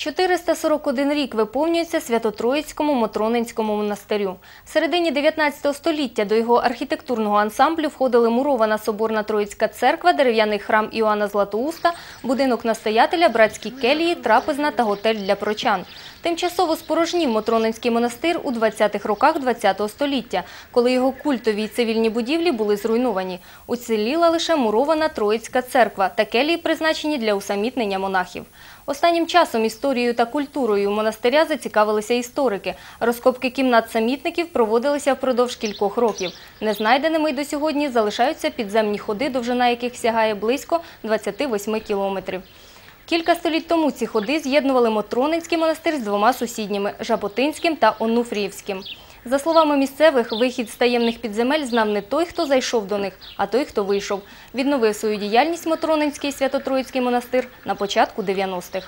441 рік виповнюється Свято-Троїцькому Мотронинському монастирю. В середині 19 століття до його архітектурного ансамблю входили мурована соборна Троїцька церква, дерев'яний храм Іоанна Златоуста, будинок настоятеля, братські келії, трапезна та готель для прочан. Тимчасово спорожнів Мотронинський монастир у 20-х роках ХХ століття, коли його культові й цивільні будівлі були зруйновані. Уціліла лише мурована Троїцька церква та келії, призначені для усамітнення монахів. Останнім часом історією та культурою монастиря зацікавилися історики. Розкопки кімнат самітників проводилися впродовж кількох років. Незнайденими й до сьогодні залишаються підземні ходи, довжина яких сягає близько 28 кілометрів. Кілька століть тому ці ходи з'єднували Мотронинський монастир з двома сусідніми – Жаботинським та Онуфріївським. За словами місцевих, вихід з таємних підземель знав не той, хто зайшов до них, а той, хто вийшов. Відновив свою діяльність Мотронинський Свято-Троїцький монастир на початку 90-х.